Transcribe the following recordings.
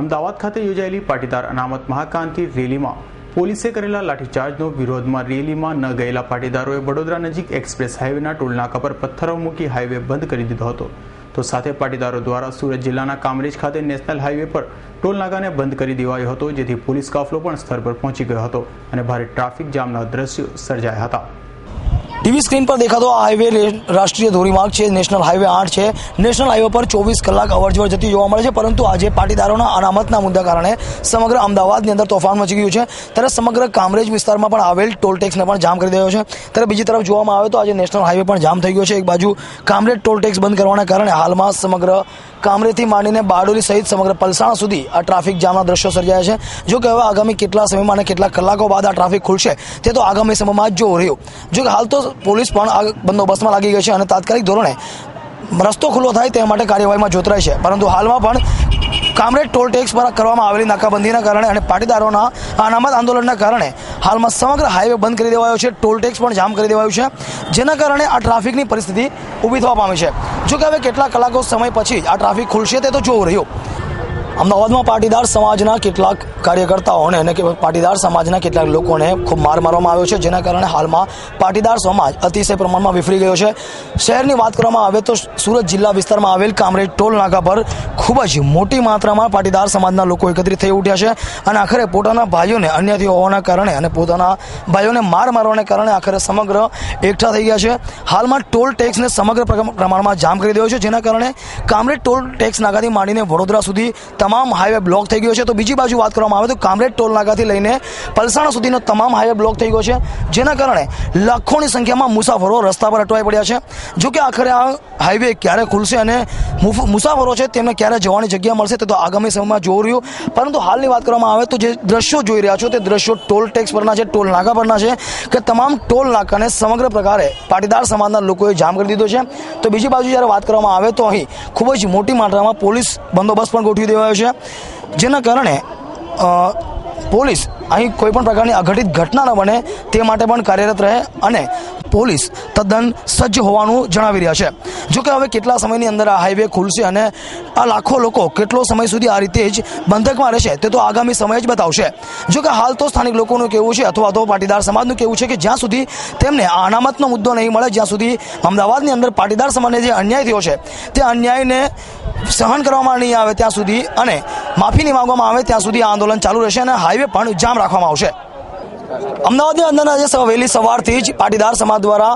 અમદાવાદ ખાતે યોજાયેલી પાટીદાર અનામત મહાકાંતિ રેલીમાં પોલીસે કરેલા લાઠીચાર્જનો વિરોધમાં રેલીમાં ન ગયેલા પાટીદારોએ વડોદરા નજીક એક્સપ્રેસ હાઈવેના ટોલનાકા પર પથ્થરો મૂકી હાઈવે બંધ કરી દીધો હતો. તો સાથે પાટીદારો દ્વારા સુરત જિલ્લાના કામરેજ ખાતે નેશનલ હાઈવે પર ટોલનાકાને બંધ કરી દેવાયો હતો, જેથી પોલીસ કાફલો પણ સ્થળ પર પહોંચી ગયો હતો અને ભારે ટ્રાફિક જામના દ્રશ્યો સર્જાયા હતા. ટીવી સ્ક્રીન પર દેખાતો આ હાઈવે રાષ્ટ્રીય ધોરીમાર્ગ છે નેશનલ હાઈવે આઠ છે. નેશનલ હાઈવે પર ચોવીસ કલાક અવરજવર જતી જોવા મળે છે, પરંતુ આજે પાટીદારોના અનામતના મુદ્દા કારણે સમગ્ર અમદાવાદની અંદર તોફાન મચી ગયું છે. ત્યારે સમગ્ર કામરેજ વિસ્તારમાં પણ આવેલ ટોલ ટેક્સને પણ જામ કરી દેવો છે. ત્યારે બીજી તરફ જોવામાં આવે તો આજે નેશનલ હાઈવે પણ જામ થઈ ગયો છે. એક બાજુ કામરેજ ટોલ ટેક્સ બંધ કરવાના કારણે હાલમાં સમગ્ર કામરેજથી માંડીને બારડોલી સહિત સમગ્ર પલસાણા સુધી આ ટ્રાફિક જામના દ્રશ્યો સર્જાયા છે. જો કે હવે આગામી કેટલા સમયમાં અને કેટલા કલાકો બાદ આ ટ્રાફિક ખુલશે તે તો આગામી સમયમાં જ જોવું રહ્યું. જો કે હાલ તો પોલીસ પણ આ બંદોબસ્તમાં લાગી ગઈ છે અને તાત્કાલિક ધોરણે રસ્તો ખુલ્લો થાય તે માટે કાર્યવાહીમાં જોતરાય છે. પરંતુ હાલમાં પણ કામરેજ ટોલ ટેક્સ પર કરવામાં આવેલી નાકાબંધીના કારણે અને પાટીદારોના અનામત આંદોલનના કારણે હાલમાં સમગ્ર હાઈવે બંધ કરી દેવાયો છે. ટોલ ટેક્સ પણ જામ કરી દેવાયું છે. જેના કારણે આ ટ્રાફિકની પરિસ્થિતિ ઊભી થવા પામી છે. જો કે હવે કેટલા કલાકો સમય પછી આ ટ્રાફિક ખુલશે તે તો જોવું રહ્યું. અમદાવાદમાં પાટીદાર સમાજના કેટલાક કાર્યકર્તાઓને અને પાટીદાર સમાજના કેટલાક લોકોને ખૂબ માર મારવામાં આવ્યો છે, જેના કારણે હાલમાં પાટીદાર સમાજ અતિશય પ્રમાણમાં વિફરી ગયો છે. શહેરની વાત કરવામાં આવે તો સુરત જિલ્લા વિસ્તારમાં આવેલ કામરેજ ટોલ નાકા પર ખૂબ જ મોટી માત્રામાં પાટીદાર સમાજના લોકો એકત્રિત થઈ ઉઠ્યા છે અને આખરે પોતાના ભાઈઓને અન્યથી હોવાના કારણે અને પોતાના ભાઈઓને માર મારવાને કારણે આખરે સમગ્ર એકઠા થઈ ગયા છે. હાલમાં ટોલ ટેક્સને સમગ્ર પ્રમાણમાં જામ કરી દેવો છે, જેના કારણે કામરેજ ટોલ ટેક્સ નાકાથી માંડીને વડોદરા સુધી તમામ હાઈવે બ્લોક થઈ ગયો છે. તો બીજી બાજુ વાત કરવામાં આવે તો કામરેજ ટોલ નાકાથી લઈને પલસાણા સુધીનો તમામ હાઈવે બ્લોક થઈ ગયો છે. જેના કારણે લાખોની સંખ્યામાં મુસાફરો રસ્તા પર અટવાઈ પડ્યા છે. જો કે આખરે આ હાઈવે ક્યારે ખુલશે અને મુસાફરો છે તેમને ક્યારે જવાની જગ્યા મળશે તે તો આગામી સમયમાં જોવું રહ્યું. પરંતુ હાલની વાત કરવામાં આવે તો જે દ્રશ્યો જોઈ રહ્યા છો તે દ્રશ્યો ટોલ ટેક્સ પરના છે, ટોલ નાકા પરના છે, કે તમામ ટોલ નાકાને સમગ્ર પ્રકારે પાટીદાર સમાજના લોકોએ જામ કરી દીધો છે. તો બીજી બાજુ જ્યારે વાત કરવામાં આવે તો અહીં ખૂબ જ મોટી માત્રામાં પોલીસ બંદોબસ્ત પણ ગોઠવી દેવાયો છે, જેના કારણે પોલીસ અહીં કોઈ પણ પ્રકારની અઘટિત ઘટના ન બને તે માટે પણ કાર્યરત રહે અને પોલીસ તદ્દન સજ્જ હોવાનું જણાવી રહ્યા છે. જો કે હવે કેટલા સમયની અંદર આ હાઈવે ખુલશે અને આ લાખો લોકો કેટલો સમય સુધી આ રીતે જ બંધકમાં રહેશે તે તો આગામી સમય જ બતાવશે. જો કે હાલ તો સ્થાનિક લોકોનું કહેવું છે અથવા તો પાટીદાર સમાજનું કહેવું છે કે જ્યાં સુધી તેમને આ અનામતનો મુદ્દો નહીં મળે, જ્યાં સુધી અમદાવાદની અંદર પાટીદાર સમાજને જે અન્યાય થયો છે, તે અન્યાયને સહન કરવામાં નહીં આવે ત્યાં સુધી અને માફી નહીં માંગવામાં આવે ત્યાં સુધી આ આંદોલન ચાલુ રહેશે અને હાઈવે પણ જામ રાખવામાં આવશે. અમદાવાદની અંદર આજે વહેલી સવારથી જ પાટીદાર સમાજ દ્વારા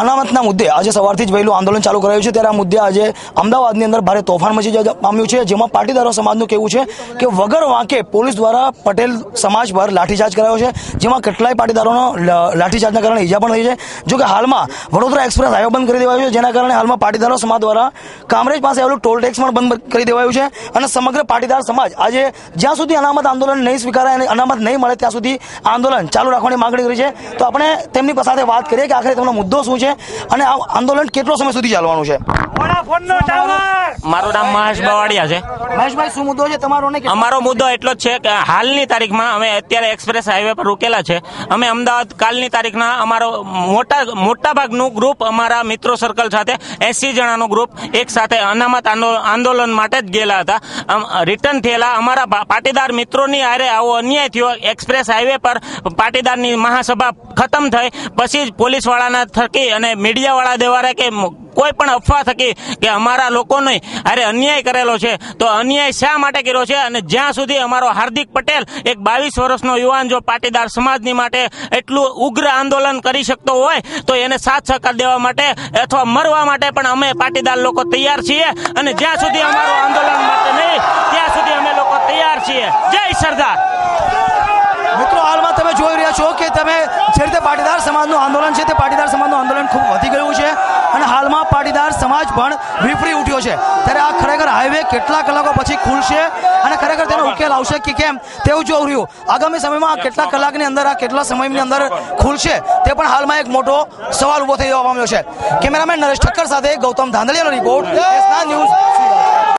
અનામતના મુદ્દે આજે સવારથી જ વહેલું આંદોલન ચાલુ કરાયું છે. ત્યારે આ મુદ્દે આજે અમદાવાદની અંદર ભારે તોફાન મચી પામ્યું છે. જેમાં પાટીદારો સમાજનું કહેવું છે કે વગર વાંકે પોલીસ દ્વારા પટેલ સમાજ પર લાઠીચાર્જ કરાયો છે. જેમાં કેટલાય પાટીદારોનો લાઠીચાર્જના કારણે ઈજા પણ થઈ છે. જો કે હાલમાં વડોદરા એક્સપ્રેસ હાઈવે બંધ કરી દેવાયો છે. જેના કારણે હાલમાં પાટીદારો સમાજ દ્વારા કામરેજ પાસે આવેલું ટોલ ટેક્સ પણ બંધ કરી દેવાયું છે. અને સમગ્ર પાટીદાર સમાજ આજે જ્યાં સુધી અનામત આંદોલન નહીં સ્વીકારાય અને અનામત નહીં મળે ત્યાં સુધી આંદોલન ચાલુ રાખવાની માંગણી કરી છે. તો આપણે તેમની સાથે વાત કરીએ કે આખરે તેમનો મુદ્દો શું છે? અને આ આંદોલન કેટલો સમય સુધી ચાલવાનું છે? મારું નામ મહેશ બવાડિયા છે. મહેશભાઈ શું મુદ્દો છે તમારો ને અમારો મુદ્દો એટલો જ છે કે હાલની તારીખમાં અમે અત્યારે એક્સપ્રેસ હાઈવે પર રોકેલા છે. અમે અમદાવાદ કાલની તારીખના અમારો મોટા મોટા ભાગનું ગ્રુપ અમારા મિત્રો સર્કલ સાથે એસી જણાનું ગ્રુપ એક સાથે અનામત આંદો- આંદોલન માટે જ ગયેલા હતા. રિટર્ન થયેલા અમારા પાટીદાર મિત્રોની આરે આવો અન્યાય થયો. એક્સપ્રેસ હાઈવે પર પાટીદારની મહાસભા ખતમ થઈ. પછી જ પોલીસવાળાના થકી અને મીડિયાવાળા દ્વારા કે કોઈ પણ અફવા થકી કે અમારા લોકોને અરે અન્યાય કરેલો છે, તો અન્યાય શા માટે કર્યો છે? અને જ્યાં સુધી અમારો હાર્દિક પટેલ એક બાવીસ વર્ષનો યુવાન જો પાટીદાર સમાજની માટે એટલું ઉગ્ર આંદોલન કરી શકતો હોય, તો એને સાથ સહકાર દેવા માટે અથવા મરવા માટે પણ અમે પાટીદાર લોકો તૈયાર છીએ. અને જ્યાં સુધી અમારો આંદોલન માટે નહીં, ત્યાં સુધી અમે લોકો તૈયાર છીએ. જય સરદાર મિત્રો હાલમાં તમે જોઈ રહ્યા છો કે તમે જે રીતે પાટીદાર સમાજનું આંદોલન છે તે પાટીદાર સમાજનું આંદોલન ખૂબ વધી ગયું છે અને હાલમાં પાટીદાર સમાજ પણ વિફરી ઉઠ્યો છે. ત્યારે આ ખરેખર હાઈવે કેટલા કલાકો પછી ખુલશે અને ખરેખર તેનો ઉકેલ આવશે કે કેમ તેવું જોવું રહ્યું. આગામી સમયમાં કેટલા કલાકની અંદર, આ કેટલા સમયની અંદર ખુલશે તે પણ હાલમાં એક મોટો સવાલ ઊભો થઈ જવા પામ્યો છે. કેમેરામેન નરેશ ઠક્કર સાથે ગૌતમ ધાંધલિયાનો રિપોર્ટ ન્યૂઝ